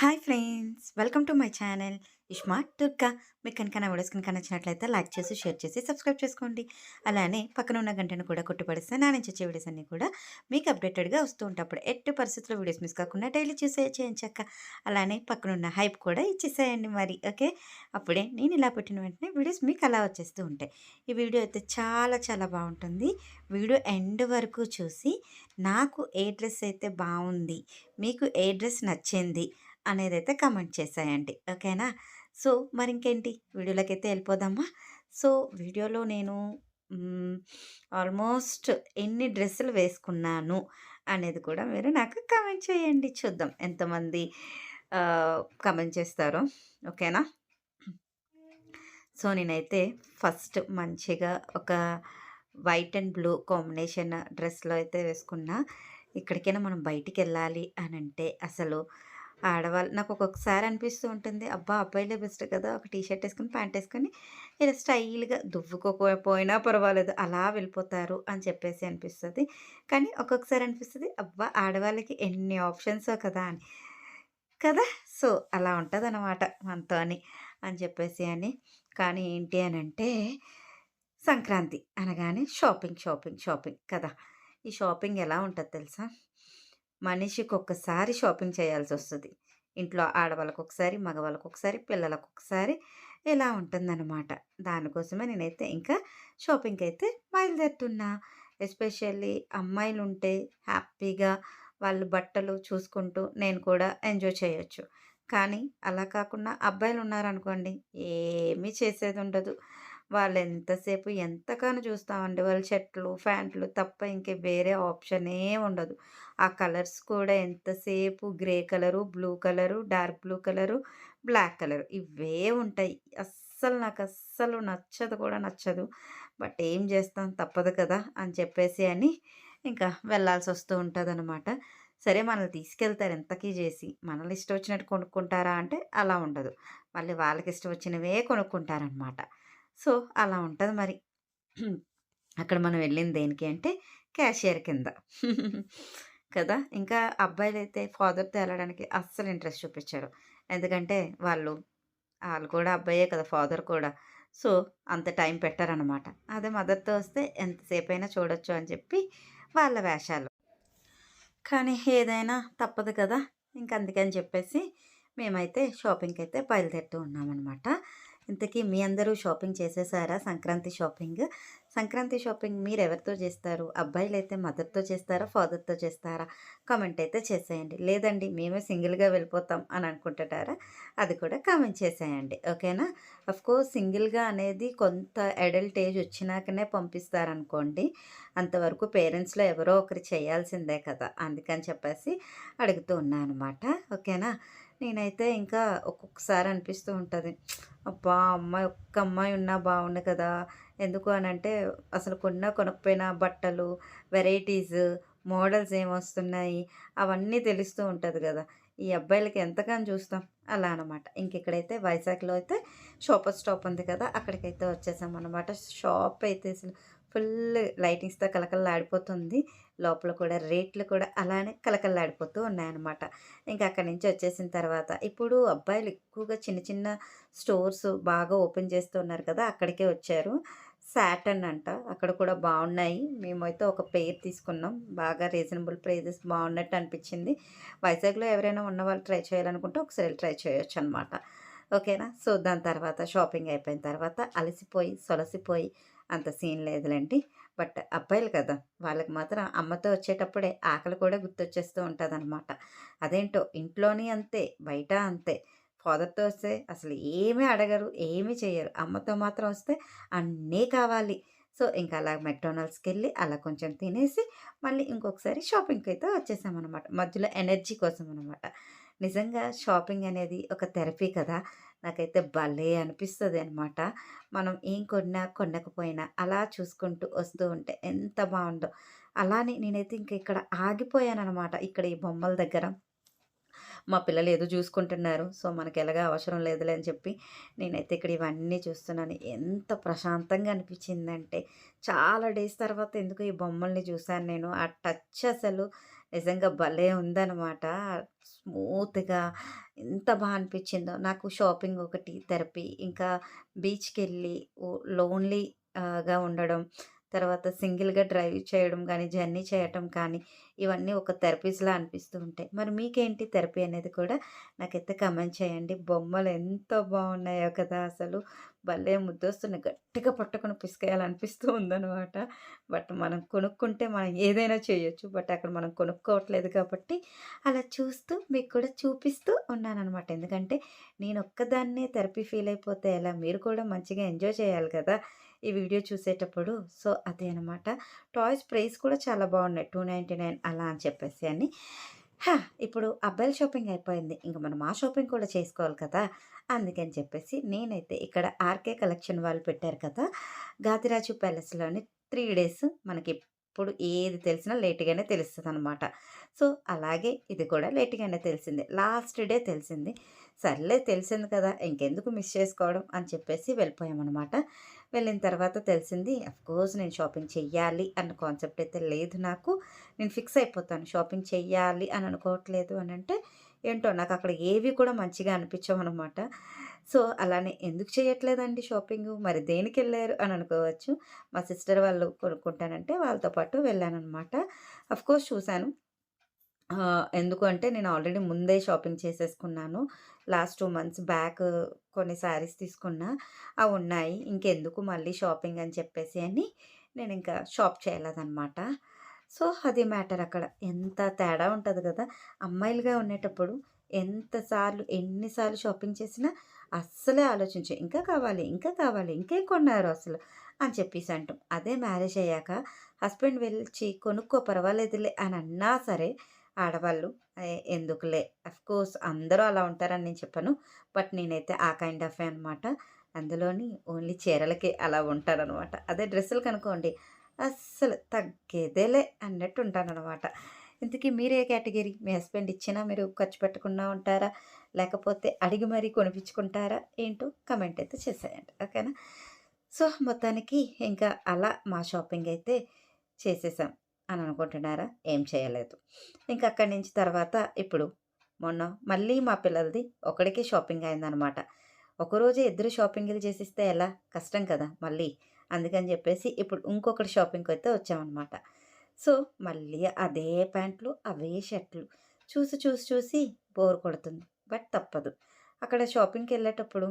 Hi friends! Welcome to my channel ismart Durga. మీకు కనుక నా వీడియోస్ కనుక నచ్చినట్లయితే లైక్ చేసి షేర్ చేసి సబ్స్క్రైబ్ చేసుకోండి. అలానే పక్కన ఉన్న గంటను కూడా కొట్టుపడిస్తే నా నుంచి వచ్చే వీడియోస్ అన్నీ కూడా మీకు అప్డేటెడ్గా వస్తూ ఉంటాప్పుడు ఎట్టి పరిస్థితుల్లో వీడియోస్ మిస్ కాకుండా డైలీ చూసే చేయించక్క అలానే పక్కన ఉన్న హైప్ కూడా ఇచ్చేసేయండి మరి ఓకే? అప్పుడే నేను ఇలా పెట్టిన వెంటనే వీడియోస్ మీకు అలా వచ్చేస్తూ ఉంటాయి. ఈ వీడియో అయితే చాలా చాలా బాగుంటుంది. వీడియో ఎండ్ వరకు చూసి నాకు ఏ డ్రెస్ అయితే బాగుంది మీకు ఏ డ్రెస్ నచ్చింది అనేది అయితే కమెంట్ చేసేయండి ఓకేనా? సో మరి ఇంకేంటి వీడియోలోకి అయితే వెళ్ళిపోదామా? సో వీడియోలో నేను ఆల్మోస్ట్ ఎన్ని డ్రెస్సులు వేసుకున్నాను అనేది కూడా మీరు నాకు కమెంట్ చేయండి. చూద్దాం ఎంతమంది కమెంట్ చేస్తారో. ఓకేనా? సో నేనైతే ఫస్ట్ మంచిగా ఒక వైట్ అండ్ బ్లూ కాంబినేషన్ డ్రెస్లో అయితే వేసుకున్నా. ఇక్కడికైనా మనం బయటికి వెళ్ళాలి అని అంటే అసలు ఆడవాళ్ళు నాకు ఒక్కొక్కసారి అనిపిస్తూ ఉంటుంది అబ్బా! అబ్బాయిలే బెస్ట్ కదా! ఒక టీ షర్ట్ వేసుకొని ప్యాంట్ వేసుకొని ఇలా స్టైల్గా దువ్వుకోకపోయినా పర్వాలేదు అలా వెళ్ళిపోతారు అని చెప్పేసి అనిపిస్తుంది. కానీ ఒక్కొక్కసారి అనిపిస్తుంది అబ్బా! ఆడవాళ్ళకి ఎన్ని ఆప్షన్స్ కదా అని. కదా! సో అలా ఉంటుంది అనమాట మనతో అని అని చెప్పేసి అని. కానీ ఏంటి అని అంటే సంక్రాంతి అనగానే షాపింగ్ షాపింగ్ షాపింగ్ కదా! ఈ షాపింగ్ ఎలా ఉంటుంది తెలుసా? మనిషికి ఒక్కసారి షాపింగ్ చేయాల్సి వస్తుంది ఇంట్లో ఆడవాళ్ళకు ఒకసారి మగవాళ్ళకు ఒకసారి పిల్లలకు ఒకసారి ఇలా ఉంటుందన్నమాట. దానికోసమే నేనైతే ఇంకా షాపింగ్కి అయితే బయలుదేరుతున్నా. ఎస్పెషల్లీ అమ్మాయిలు ఉంటే హ్యాపీగా వాళ్ళు బట్టలు చూసుకుంటూ నేను కూడా ఎంజాయ్ చేయొచ్చు. కానీ అలా కాకుండా అబ్బాయిలు ఉన్నారనుకోండి ఏమీ చేసేది ఉండదు వాళ్ళు ఎంతసేపు ఎంతగానో చూస్తామండి? వాళ్ళ షర్ట్లు ప్యాంట్లు తప్ప ఇంక వేరే ఆప్షనే ఉండదు. ఆ కలర్స్ కూడా ఎంతసేపు grey colour blue colour dark blue colour black colour ఇవే ఉంటాయి. అస్సలు నాకు అస్సలు నచ్చదు కూడా నచ్చదు. బట్ ఏం చేస్తాం? తప్పదు కదా అని చెప్పేసి అని ఇంకా వెళ్ళాల్సి వస్తూ ఉంటుంది అనమాట సరే మనల్ని తీసుకెళ్తారు ఎంతకీ చేసి. మనల్ని ఇష్టం వచ్చినట్టు కొనుక్కుంటారా అంటే అలా ఉండదు. మళ్ళీ వాళ్ళకి ఇష్టం వచ్చినవే కొనుక్కుంటారనమాట సో అలా ఉంటుంది మరి. అక్కడ మనం వెళ్ళింది దేనికి అంటే క్యాషియర్ కింద. కదా! ఇంకా అబ్బాయిలు అయితే ఫాదర్తో వెళ్ళడానికి అస్సలు ఇంట్రెస్ట్ చూపించారు. ఎందుకంటే వాళ్ళు వాళ్ళు కూడా అబ్బాయే కదా ఫాదర్ కూడా. సో అంత టైం పెట్టారనమాట అదే మదర్తో వస్తే ఎంతసేపు అయినా చూడొచ్చు అని చెప్పి వాళ్ళ వేషాలు. కానీ ఏదైనా తప్పదు కదా! ఇంక అందుకని చెప్పేసి మేమైతే షాపింగ్కి అయితే బయలుదేరుతూ ఉన్నామన్నమాట. ఇంతకీ మీ అందరూ షాపింగ్ చేసేసారా? సంక్రాంతి షాపింగ్? సంక్రాంతి షాపింగ్ మీరు ఎవరితో చేస్తారు? అబ్బాయిలు అయితే మదర్తో చేస్తారా? ఫాదర్తో చేస్తారా? కామెంట్ అయితే చేసేయండి. లేదండి మేమే సింగిల్గా వెళ్ళిపోతాం అని అనుకుంటారా అది కూడా కామెంట్ చేసేయండి. ఓకేనా? కోర్స్ సింగిల్గా అనేది కొంత అడల్ట్ ఏజ్ వచ్చినాకనే పంపిస్తారనుకోండి అంతవరకు పేరెంట్స్లో ఎవరో ఒకరు చేయాల్సిందే కదా అందుకని చెప్పేసి అడుగుతూ ఉన్నాను అనమాట ఓకేనా? నేనైతే ఇంకా ఒక్కొక్కసారి అనిపిస్తూ ఉంటుంది. అబ్బా! అమ్మాయి ఒక్క అమ్మాయి ఉన్నా బాగుండు కదా! ఎందుకు అని అంటే అసలు కొన్న కొనకపోయిన బట్టలు వెరైటీస్ మోడల్స్ ఏమొస్తున్నాయి అవన్నీ తెలుస్తూ ఉంటుంది కదా! ఈ అబ్బాయిలకి ఎంతగానో చూస్తాం? అలా అనమాట ఇంకెక్కడైతే వైజాగ్లో అయితే షాపర్ స్టాప్ ఉంది కదా! అక్కడికైతే వచ్చేసాం అనమాట షాప్ అయితే అసలు ఫుల్ లైటింగ్స్తో కలకలలాడిపోతుంది లోపల కూడా రేట్లు కూడా అలానే కలకలలాడిపోతూ ఉన్నాయన్నమాట. ఇంకా అక్కడి నుంచి వచ్చేసిన తర్వాత ఇప్పుడు అబ్బాయిలు ఎక్కువగా చిన్న చిన్న స్టోర్స్ బాగా ఓపెన్ చేస్తూ ఉన్నారు కదా అక్కడికే వచ్చారు. శాటన్ అంట అక్కడ కూడా బాగున్నాయి. మేమైతే ఒక పేర్ తీసుకున్నాం. బాగా రీజనబుల్ ప్రైజెస్ బాగున్నట్టు అనిపించింది. వైజాగ్లో ఎవరైనా ఉన్న వాళ్ళు ట్రై చేయాలనుకుంటే ఒకసారి ట్రై చేయొచ్చు అనమాట ఓకేనా? సో దాని తర్వాత షాపింగ్ అయిపోయిన తర్వాత అలసిపోయి సొలసిపోయి అంత సీన్ లేదులేండి. బట్ అబ్బాయిలు కదా వాళ్ళకి మాత్రం అమ్మతో వచ్చేటప్పుడే ఆకలి కూడా గుర్తొచ్చేస్తూ ఉంటుంది అనమాట అదేంటో ఇంట్లోని అంతే బయట అంతే. ఫాదర్తో వస్తే అసలు ఏమీ అడగరు ఏమీ చేయరు అమ్మతో మాత్రం వస్తే అన్నీ కావాలి. సో ఇంకా అలా మెక్డొనాల్డ్స్కి వెళ్ళి అలా కొంచెం తినేసి మళ్ళీ ఇంకొకసారి షాపింగ్కి అయితే వచ్చేసామన్నమాట. మధ్యలో ఎనర్జీ కోసం అనమాట నిజంగా షాపింగ్ అనేది ఒక థెరపీ కదా. నాకైతే భలే అనిపిస్తుంది అనమాట మనం ఏం కొన్నా కొనకపోయినా అలా చూసుకుంటూ వస్తూ ఉంటే ఎంత బాగుందో అలానే నేనైతే ఇంక ఇక్కడ ఆగిపోయాను అనమాట ఇక్కడ ఈ బొమ్మల దగ్గర. మా పిల్లలు ఏదో చూసుకుంటున్నారు సో మనకి ఎలాగ అవసరం లేదులే అని చెప్పి నేనైతే ఇక్కడ ఇవన్నీ చూస్తున్నాను ఎంత ప్రశాంతంగా అనిపించిందంటే చాలా డేస్ తర్వాత ఎందుకు ఈ బొమ్మల్ని చూశాను నేను ఆ టచ్ అసలు నిజంగా భలే ఉందన్నమాట స్మూత్‌గా ఎంత బాగా అనిపించిందో. నాకు షాపింగ్ ఒకటి థెరపీ. ఇంకా బీచ్కి వెళ్ళి లోన్లీగా ఉండడం. తర్వాత సింగిల్‌గా డ్రైవ్ చేయడం కానీ జర్నీ చేయటం కానీ, ఇవన్నీ ఒక థెరపీస్‌లా అనిపిస్తూ ఉంటాయి. మరి మీకేంటి థెరపీ అనేది కూడా నాకైతే కామెంట్ చేయండి. బొమ్మలు ఎంత బాగున్నాయో కదా! అసలు భలే ముద్దొస్తున్నాయి. గట్టిగా పట్టుకుని పిసికేయాలనిపిస్తూ ఉందనమాట. బట్ మనం కొనుక్కుంటే మనం ఏదైనా చేయొచ్చు. బట్ అక్కడ మనం కొనుక్కోవట్లేదు కాబట్టి అలా చూస్తూ మీకు కూడా చూపిస్తూ ఉన్నానమాట ఎందుకంటే నేను ఒక్కదాన్నే థెరపీ ఫీల్ అయిపోతే ఎలా? మీరు కూడా మంచిగా ఎంజాయ్ చేయాలి కదా! ఈ వీడియో చూసేటప్పుడు. సో, అదే అనమాట. టాయ్స్ ప్రైస్ కూడా చాలా బాగున్నాయి. 299 అలా అని చెప్పేసి అని. హా! ఇప్పుడు అబ్బాయిల షాపింగ్ అయిపోయింది. ఇంక మనం ఆ షాపింగ్ కూడా చేసుకోవాలి కదా! అందుకని చెప్పేసి నేనైతే ఇక్కడ ఆర్‌కే కలెక్షన్ వాళ్ళు పెట్టారు కదా! గాదిరాజు ప్యాలెస్‌లోని త్రీ డేస్ మనకెప్పుడు ఏది తెలిసినా లేట్‌గానే తెలుస్తుంది అనమాట సో, అలాగే ఇది కూడా లేట్‌గానే తెలిసింది. లాస్ట్ డే తెలిసింది. సర్లే తెలిసింది కదా! ఇంకెందుకు మిస్ చేసుకోవడం అని చెప్పేసి వెళ్ళిపోయామనమాట. వెళ్ళిన తర్వాత తెలిసింది కోర్స్ నేను షాపింగ్ చెయ్యాలి అన్న కాన్సెప్ట్ అయితే లేదు నాకు. నేను ఫిక్స్ అయిపోతాను. షాపింగ్ చెయ్యాలి అని అనుకోవట్లేదు అని అంటే ఏంటో నాకు అక్కడ ఏవి కూడా మంచిగా అనిపించవనమాట. సో, అలానే ఎందుకు చేయట్లేదండి షాపింగ్ మరి దేనికి వెళ్ళారు అని అనుకోవచ్చు. మా సిస్టర్ వాళ్ళు కొనుక్కుంటానంటే వాళ్ళతో పాటు వెళ్ళాననమాట. అఫ్‌కోర్స్ చూశాను ఆహ్, ఎందుకు అంటే నేను ఆల్రెడీ ముందే షాపింగ్ చేసేసుకున్నాను. లాస్ట్ టూ మంత్స్ బ్యాక్ కొన్ని శారీస్ తీసుకున్నా. అవున్నాయి. ఇంకెందుకు మళ్ళీ షాపింగ్ అని చెప్పేసి అని నేను ఇంకా షాప్ చేయలేదన్నమాట సో, అది మ్యాటర్ అక్కడ. ఎంత తేడా ఉంటుంది కదా అమ్మాయిలుగా ఉండేటప్పుడు ఎంతసార్లు ఎన్నిసార్లు షాపింగ్ చేసినా అస్సలే ఆలోచించు ఇంకా కావాలి, ఇంకా కావాలి, ఇంకేం కొన్నారు అసలు అని చెప్పేసి అంటాం. అదే మ్యారేజ్ అయ్యాక హస్బెండ్ వెళ్ళి కొనుక్కో పర్వాలేదులే అని అన్నా సరే ఆడవాళ్ళు ఎందుకులే అఫ్‌కోర్స్ అందరూ అలా ఉంటారని నేను చెప్పను. బట్ నేనైతే ఆ కైండ్ ఆఫ్ అనమాట. అందులోని ఓన్లీ చీరలకే అలా ఉంటారనమాట అదే డ్రెస్సులు కనుకోండి అస్సలు తగ్గేదేలే అన్నట్టు ఉంటానన్నమాట ఇంతకీ మీరే కేటగిరీ? మీ హస్బెండ్ ఇచ్చినా మీరు ఖర్చు పెట్టకుండా ఉంటారా? లేకపోతే అడిగి మరీ కొనిపించుకుంటారా? ఏంటో కమెంట్ అయితే చేసేయండి. ఓకేనా? సో, మొత్తానికి ఇంకా అలా మా షాపింగ్ అయితే చేసేసాం అని అనుకుంటున్నారా? ఏం చేయలేదు. ఇంక అక్కడి నుంచి తర్వాత ఇప్పుడు మొన్న మళ్ళీ మా పిల్లలది ఒకడికే షాపింగ్ అయిందనమాట. ఒకరోజే ఇద్దరు షాపింగులు చేసిస్తే ఎలా? కష్టం కదా! మళ్ళీ. అందుకని చెప్పేసి ఇప్పుడు ఇంకొకటి షాపింగ్కి అయితే వచ్చామనమాట. సో, మళ్ళీ అదే ప్యాంట్లు, అవే షర్ట్లు చూసి, చూసి, చూసి బోర్ కొడుతుంది. బట్ తప్పదు. అక్కడ షాపింగ్కి వెళ్ళేటప్పుడు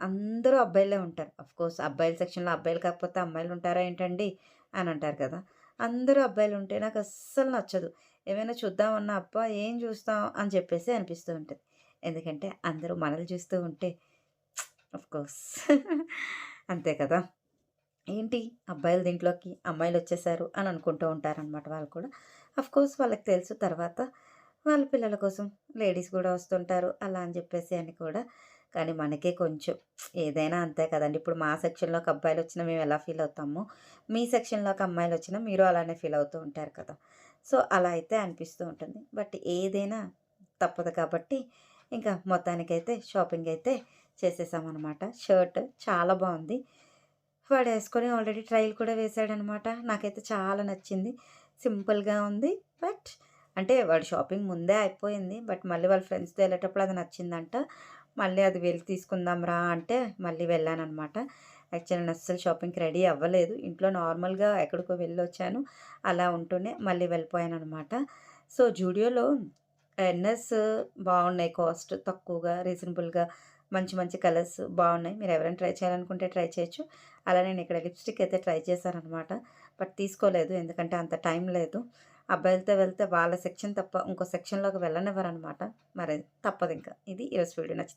అందరూ అబ్బాయిలే ఉంటారు. అఫ్‌కోర్స్ అబ్బాయిల సెక్షన్‌లో అబ్బాయిలు కాకపోతే అమ్మాయిలు ఉంటారా ఏంటండి? అని అంటారు కదా! అందరూ అబ్బాయిలు ఉంటే నాకు అస్సలు నచ్చదు. ఏమైనా చూద్దామన్నా అబ్బా! ఏం చూస్తాం అని చెప్పేసి అనిపిస్తూ ఉంటుంది ఎందుకంటే అందరూ మనల్ని చూస్తూ ఉంటే కోర్స్ అంతే కదా! ఏంటి అబ్బాయిలు దీంట్లోకి అమ్మాయిలు వచ్చేసారు అని అనుకుంటూ ఉంటారనమాట వాళ్ళు కూడా. అఫ్‌కోర్స్ వాళ్ళకి తెలుసు తర్వాత వాళ్ళ పిల్లల కోసం లేడీస్ కూడా వస్తుంటారు. అలా అని చెప్పేసి అని కూడా. కానీ మనకే కొంచెం ఏదైనా అంతే కదండి ఇప్పుడు మా సెక్షన్‌లోకి అబ్బాయిలొచ్చినా మేము ఎలా ఫీల్ అవుతామో, మీ సెక్షన్‌లోకి అమ్మాయిలొచ్చినా మీరు అలానే ఫీల్ అవుతూ ఉంటారు కదా! సో, అలా అయితే అనిపిస్తూ ఉంటుంది. బట్ ఏదైనా తప్పదు కాబట్టి ఇంకా మొత్తానికైతే షాపింగ్ అయితే చేసేసామన్నమాట షర్ట్ చాలా బాగుంది వాడు వేసుకొని ఆల్రెడీ ట్రైల్ కూడా వేసాడనమాట నాకైతే చాలా నచ్చింది. సింపుల్‌గా ఉంది. బట్ అంటే వాడు షాపింగ్ ముందే అయిపోయింది. బట్ మళ్ళీ వాళ్ళ ఫ్రెండ్స్‌తో వెళ్ళేటప్పుడు అది నచ్చిందంట. మళ్ళీ అది వెళ్ళి తీసుకుందాం రా అంటే మళ్ళీ వెళ్ళానమాట యాక్చువల్ నేను అస్సలు షాపింగ్‌కి రెడీ అవ్వలేదు. ఇంట్లో నార్మల్‌గా ఎక్కడికో వెళ్ళొచ్చాను. అలా ఉంటూనే మళ్ళీ వెళ్ళిపోయాననమాట. సో, జూడియోలో ఎన్ఎస్ బాగున్నాయి. కాస్ట్ తక్కువగా, రీజనబుల్‌గా మంచి మంచి కలర్స్ బాగున్నాయి. మీరు ఎవరైనా ట్రై చేయాలనుకుంటే ట్రై చేయొచ్చు. అలా నేను ఇక్కడ లిప్‌స్టిక్ అయితే ట్రై చేశాననమాట. బట్ తీసుకోలేదు. ఎందుకంటే అంత టైం లేదు. అబ్బాయిలతో వెళ్తే వాళ్ళ సెక్షన్ తప్ప ఇంకో సెక్షన్‌లోకి వెళ్ళనివ్వరనమాట. మరి తప్పదు ఇంకా ఇది ఈరోజు వీడియో నచ్చింది